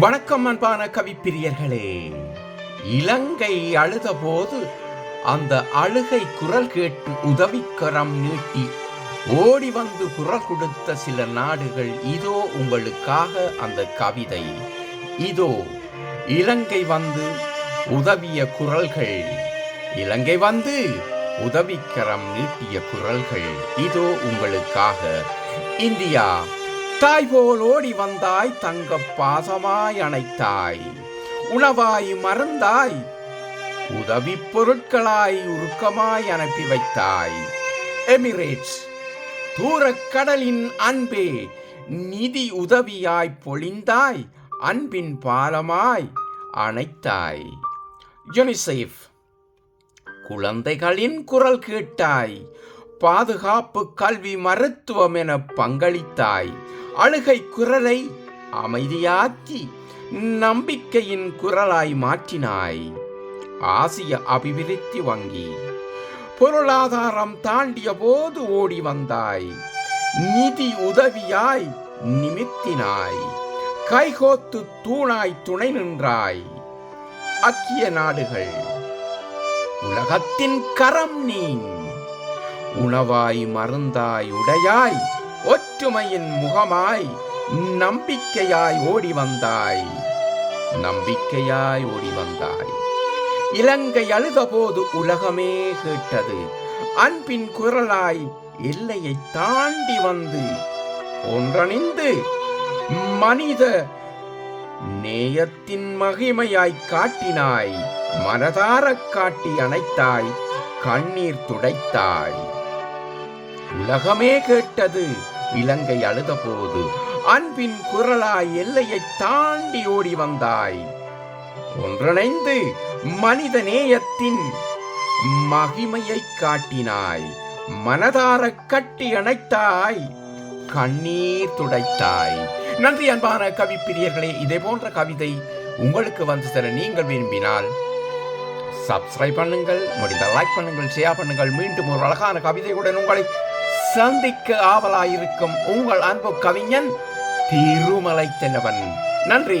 வணக்கம் அன்பான கவிப்பிரியர்களே. இலங்கை அழுதபோது அந்த அழுகை குரல் கேட்டு உதவிக்கரம் நீட்டி ஓடி வந்து குரல் கொடுத்த சில நாடுகள் இதோ உங்களுக்காக அந்த கவிதை. இதோ இலங்கை வந்து உதவிய குரல்கள். இலங்கை வந்து உதவிக்கரம் நீட்டிய குரல்கள். இதோ உங்களுக்காக இந்தியா தாய் போல் ஓடி வந்தாய் தங்க பாசமாய் அணைத்தாய். உணவாய் மறந்தாய் உதவி பொருட்களாய் உருக்கமாய் அனுப்பி வைத்தாய். எமிரேட்ஸ் தூரக் கடலின் அன்பே நிதி உதவியாய் பொழிந்தாய் அன்பின் பாலமாய் அணைத்தாய். யுனிசெஃப் குழந்தைகளின் குரல் கேட்டாய் பாதுகாப்பு கல்வி மருத்துவம் என பங்களித்தாய். அழுகை குரலை அமைதியாக்கி நம்பிக்கையின் குரலாய் மாற்றினாய். ஆசிய அபிவிருத்தி வங்கி பொருளாதாரம் தாண்டிய போது ஓடி வந்தாய். நிதி உதவியாய் நிமித்தினாய். கைகோத்து தூணாய் துணை நின்றாய். அக்கிய நாடுகள் உலகத்தின் கரம் நீ உணவாய் மருந்தாய் உடையாய். ஒற்றுமையின் முகமாய் நம்பிக்கையாய் ஓடி வந்தாய். நம்பிக்கையாய் ஓடி வந்தாய். இலங்கை அழுத போது உலகமே கேட்டது. அன்பின் குரலாய் எல்லையை தாண்டி வந்து ஒன்றணிந்து மனித நேயத்தின் மகிமையாய் காட்டினாய். மனதாரக் காட்டி அணைத்தாய். கண்ணீர் துடைத்தாய். உலகமே கேட்டது. இலங்கை அழுதபோது அன்பின் குரலாய் எல்லையை தாண்டி ஓடி வந்தாய். ஒன்றிணைந்து மனித நேயத்தின் மகிமையை காட்டினாய். மனதார கட்டி அணைத்தாய். கண்ணீர் துடைத்தாய். நன்றி அன்பான கவி பிரியர்களே இதே போன்ற கவிதை உங்களுக்கு வந்து தர நீங்கள் விரும்பினால் சப்ஸ்கிரைப் பண்ணுங்கள் முடிந்த லைக் பண்ணுங்கள் ஷேர் பண்ணுங்கள். மீண்டும் ஒரு அழகான கவிதையுடன் உங்களை சந்திக்க ஆவலாயிருக்கும் உங்கள் அன்பு கவிஞன் திருமலை தென்னவன் நன்றி.